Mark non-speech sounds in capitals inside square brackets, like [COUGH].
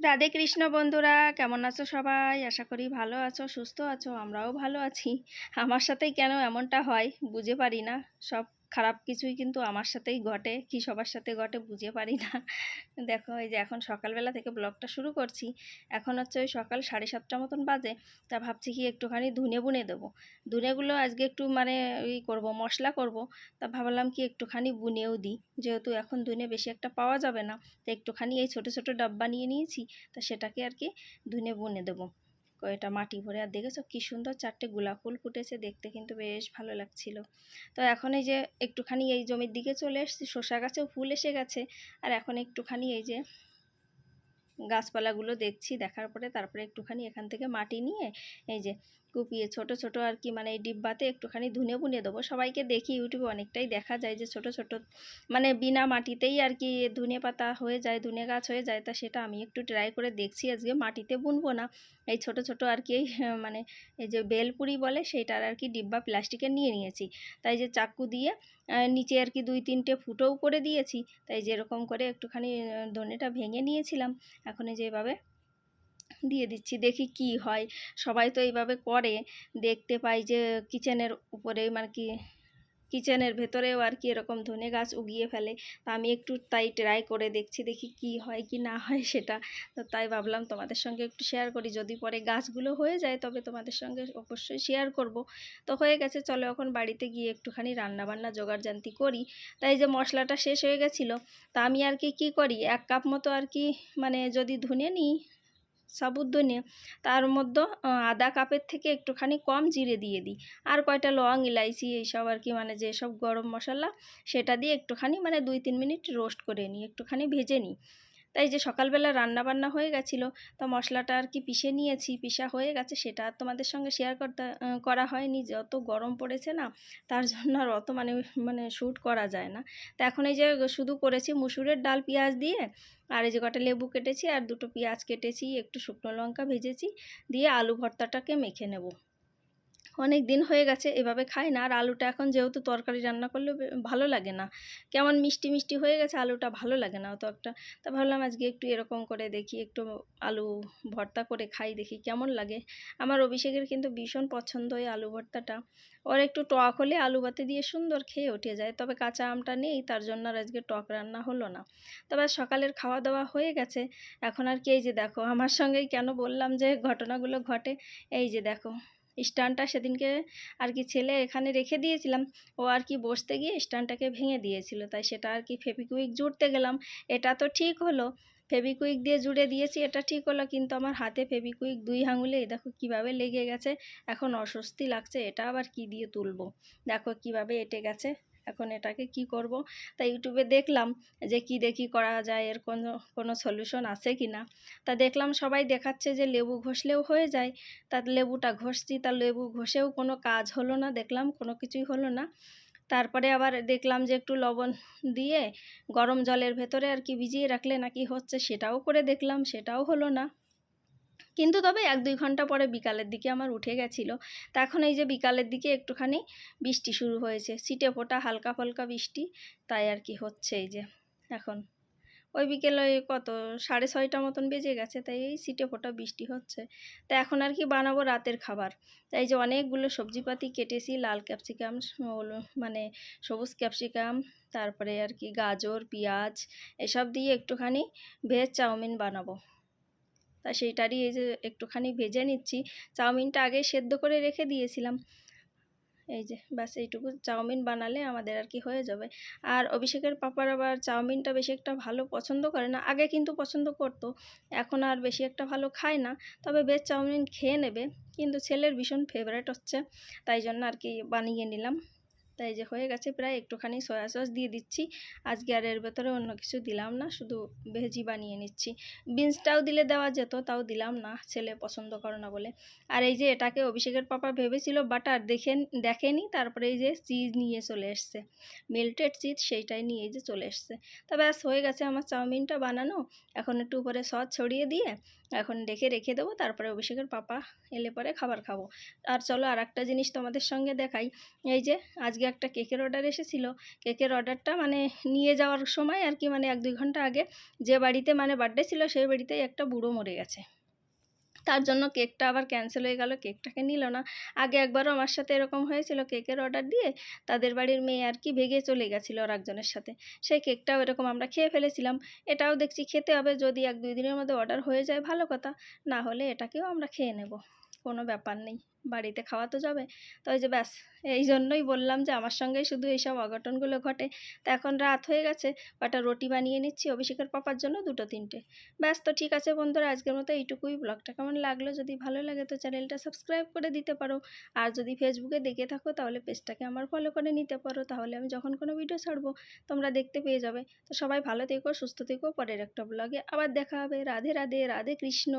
রাধে কৃষ্ণ বন্ধুরা, কেমন আছো সবাই? আশা করি ভালো আছো, সুস্থ আছো, আমরাও ভালো আছি। আমার সাথেই কেন এমনটা হয় বুঝে পারি না। সব খারাপ কিছুই কিন্তু আমার সাথেই ঘটে। কি সবার সাথে ঘটে বুঝে পারি না। দেখো, এই যে এখন সকালবেলা থেকে ব্লগটা শুরু করছি। এখন হচ্ছে ওই সকাল সাড়ে সাতটা মতন বাজে। তা ভাবছি কি একটুখানি ধুনে বুনে দেবো। ধুনেগুলো আজকে একটু মানে ওই করব, মশলা করব। তা ভাবলাম কি একটুখানি বুনেও দিই। যেহেতু এখন ধুনে বেশি একটা পাওয়া যাবে না। তো একটুখানি এই ছোটো ছোটো ডাব্বা নিয়ে নিয়েছি। তা সেটাকে আর কি ধুনে বুনে দেবো। কয়টা মাটি ভরে, আর দেখেছ কী সুন্দর চারটে গোলাপ ফুল ফুটেছে, দেখতে কিন্তু বেশ ভালো লাগছিল। তো এখন এই যে একটুখানি এই জমির দিকে চলে এসেছি, শসা গাছেও ফুল এসে গেছে, আর এখন একটুখানি এই যে গাছপালাগুলো দেখছি, দেখার পরে তারপরে একটুখানি এখান থেকে মাটি নিয়ে এই যে কুপিয়ে ছোট ছোট আর কি মানে এই ডিব্বাতে একটুখানি ধুনে বুনে দেবো। সবাইকে দেখি ইউটিউবে অনেকটাই দেখা যায় যে ছোট ছোট মানে বিনা মাটিতেই আর কি ধুনে পাতা হয়ে যায়, ধুনে গাছ হয়ে যায়, তা সেটা আমি একটু ট্রাই করে দেখছি। আজকে মাটিতে বুনবো না। এই ছোট ছোট আর কি [LAUGHS] মানে এই যে বেলপুরি বলে সেইটার আর কি ডিব্বা প্লাস্টিকের নিয়ে নিয়েছি। তাই যে চাকু দিয়ে নিচে আর কি দুই, তিনটে ফুটোও করে দিয়েছি। তাই যেরকম করে একটুখানি ধনেটা ভেঙে নিয়েছিলাম। এখন এই যে এভাবে দিয়ে দিচ্ছি, দেখি কি হয়। সবাই তো এইভাবে করে, দেখতে পাই যে কিচেনের উপরে মানে কি কিচেনের ভেতরেও আর কি এরকম ধনে গাছ উগিয়ে ফেলে। তা আমি একটু তাই ট্রাই করে দেখছি, দেখি কি হয় কি না হয় সেটা। তো তাই ভাবলাম তোমাদের সঙ্গে একটু শেয়ার করি। যদি পরে গাছগুলো হয়ে যায়, তবে তোমাদের সঙ্গে অবশ্যই শেয়ার করব। তো হয়ে গেছে, চলো এখন বাড়িতে গিয়ে একটুখানি রান্নাবান্না, জোগাড়জান্তি করি। তাই যে মশলাটা শেষ হয়ে গেছিল, তা আমি আর কি, কী করি? এক কাপ মতো আর কি মানে যদি ধুনে নিই সাবুদ্দনে। তার মধ্যে আধা কাপের থেকে একটুখানি কম জিরে দিয়ে দিই। আর কয়টা লং ইলাইচি এইসব আর কি মানে যেসব গরম মশলা, সেটা দিয়ে একটুখানি মানে দুই তিন মিনিট রোস্ট করে নিই। একটুখানি ভেজে নিই। তাই যে সকালবেলা রান্না বান্না হয়ে গেছিল, তো মশলাটা আর কি পিষে নিয়েছি, পিষা হয়ে গেছে, সেটা আর তোমাদের সঙ্গে শেয়ার করতে করা হয়নি। যত গরম পড়েছে না, তার জন্য আর অত মানে মানে শ্যুট করা যায় না। তো এখন এই যে শুধু করেছি মুসুরের ডাল, পেঁয়াজ দিয়ে, আর এই যে কটা লেবু কেটেছি, আর দুটো পেঁয়াজ কেটেছি, একটু শুকনো লঙ্কা ভেজেছি, দিয়ে আলু ভর্তাটাকে মেখে নেব। অনেক দিন হয়ে গেছে, এভাবে খাই না। আর আলুটা এখন যেহেতু তরকারি রান্না করলে ভালো লাগে না। কেমন মিষ্টি মিষ্টি হয়ে গেছে, আলুটা ভালো লাগে না অত একটা। তা ভাবলাম আজকে একটু এরকম করে দেখি, একটু আলু ভর্তা করে খাই, দেখি কেমন লাগে। আমার অভিষেকের কিন্তু ভীষণ পছন্দ হয় আলু ভর্তাটা। ওর একটু টক হলে আলু ভাতে দিয়ে সুন্দর খেয়ে উঠে যায়। তবে কাঁচা আমটা নেই, তার জন্য আর আজকে টক রান্না হলো না। তবে সকালের খাওয়া দাওয়া হয়ে গেছে। এখন আর কি, এই যে দেখো, আমার সঙ্গেই কেন বললাম যে ঘটনাগুলো ঘটে, এই যে দেখো। স্ট্যান্ডটা সেদিনকে আর কি ছেলে এখানে রেখে দিয়েছিলাম। ও আর কি বসতে গিয়ে স্ট্যান্ডটাকে ভেঙে দিয়েছিল। তাই সেটা আর কি ফেবিকুইক জুড়তে গেলাম। এটা তো ঠিক হলো। ফেবিকুইক দিয়ে জুড়ে দিয়েছি, এটা ঠিক হলো। কিন্তু আমার হাতে ফেবিকুইক দুই আঙুলে দেখো কীভাবে লেগে গেছে। এখন অস্বস্তি লাগছে। এটা আবার কি দিয়ে তুলবো? দেখো কীভাবে এটে গেছে। এখন এটাকে কি করব? তাই ইউটিউবে দেখলাম যে কি দেখি করা যায়, এর কোনো কোনো সলিউশন আছে কি না? তা দেখলাম সবাই দেখাচ্ছে যে লেবু ঘষলেও হয়ে যায়। তা লেবুটা ঘষছি, তা লেবু ঘষেও কোনো কাজ হলো না, দেখলাম কোনো কিছুই হলো না। তারপরে আবার দেখলাম যে একটু লবণ দিয়ে গরম জলের ভেতরে আর কি ভিজিয়ে রাখলে নাকি হচ্ছে, সেটাও করে দেখলাম, সেটাও হলো না। কিন্তু তবে এক দুই ঘণ্টা পরে বিকালের দিকে আমার উঠে গেছিল। তা এখন এই যে বিকালের দিকে একটুখানি বৃষ্টি শুরু হয়েছে। সিটে ফোটা হালকা ফালকা বৃষ্টি, তাই আর কি হচ্ছে এই যে। এখন ওই বিকেলে কত, সাড়ে ছয়টা মতন বেজে গেছে, তাই এই সিটে ফোটা বৃষ্টি হচ্ছে। তা এখন আর কি বানাবো রাতের খাবার। তাই যে অনেকগুলো সবজিপাতি কেটেছি, লাল ক্যাপসিকাম মানে সবুজ ক্যাপসিকাম, তারপরে আর কি গাজর, পেঁয়াজ, এসব দিয়ে একটুখানি ভেজ চাউমিন বানাবো। তা সেইটারই এই যে একটুখানি ভেজে নিচ্ছি। চাউমিনটা আগে সেদ্ধ করে রেখে দিয়েছিলাম। এই যে ব্যাস এইটুকু চাউমিন বানালে আমাদের আর কি হয়ে যাবে। আর অভিষেকের পাপার আবার চাউমিনটা বেশি একটা ভালো পছন্দ করে না। আগে কিন্তু পছন্দ করতো, এখন আর বেশি একটা ভালো খায় না। তবে বেশ চাউমিন খেয়ে নেবে, কিন্তু ছেলের ভীষণ ফেভারেট হচ্ছে, তাই জন্য আর কি বানিয়ে নিলাম। তাই যে হয়ে গেছে প্রায় একটুখানি সয়া সস দিয়ে দিচ্ছি। আজকে আর এর ভেতরে অন্য কিছু দিলাম না, শুধু ভেজি বানিয়ে নিচ্ছি। বিনসটাও দিলে দেওয়া যেত, তাও দিলাম না, ছেলে পছন্দ করে না বলে। আর এই যে এটাকে অভিষেকের পাপা ভেবেছিল বাটার দেখে, দেখেনি, তারপরে এই যে চিজ নিয়ে চলে এসছে। মেল্টেড চিজ সেইটাই নিয়ে এই যে চলে এসছে। তা ব্যাস, হয়ে গেছে আমার চাউমিনটা বানানো। এখন একটু উপরে সস ছড়িয়ে দিয়ে এখন রেখে রেখে দেবো, তারপরে অভিষেকের পাপা এলে পরে খাবার খাব। আর চলো আর একটা জিনিস তোমাদের সঙ্গে দেখাই। এই যে আজকে একটা কেকের অর্ডার এসেছিল। কেকের অর্ডারটা মানে নিয়ে যাওয়ার সময় আর কি মানে এক দুই ঘণ্টা আগে যে বাড়িতে মানে বার্থডে ছিল সেই বাড়িতেই একটা বুড়ো মরে গেছে। তার জন্য কেকটা আবার ক্যান্সেল হয়ে গেল, কেকটাকে নিল না। আগে একবারও আমার সাথে এরকম হয়েছিল কেকের অর্ডার দিয়ে তাদের বাড়ির মেয়ে আর কি ভেগে চলে গেছিল আর একজনের সাথে। সেই কেকটাও এরকম আমরা খেয়ে ফেলেছিলাম। এটাও দেখছি খেতে হবে যদি এক দুই দিনের মধ্যে অর্ডার হয়ে যায় ভালো কথা, না হলে এটাকেও আমরা খেয়ে নেব। কোনো ব্যাপার নেই, বাড়িতে খাওয়া তো যাবে। তো ওই যে ব্যাস, এই জন্যই বললাম যে আমার সঙ্গেই শুধু এইসব অঘটনগুলো ঘটে। তা এখন রাত হয়ে গেছে, কটা রুটি বানিয়ে নিচ্ছি অভিষেকের পাপার জন্য দুটো তিনটে। ব্যাস তো ঠিক আছে বন্ধুরা, আজকের মতো এইটুকুই। ব্লগটা কেমন লাগল? যদি ভালো লাগে তো চ্যানেলটা সাবস্ক্রাইব করে দিতে পারো। আর যদি ফেসবুকে দেখে থাকো তাহলে পেজটাকে আমার ফলো করে নিতে পারো। তাহলে আমি যখন কোনো ভিডিও ছাড়বো, তোমরা দেখতে পেয়ে যাবে। তো সবাই ভালো থেকো, সুস্থ থেকো। পরের একটা ব্লগে আবার দেখা হবে। রাধে রাধে রাধে কৃষ্ণ।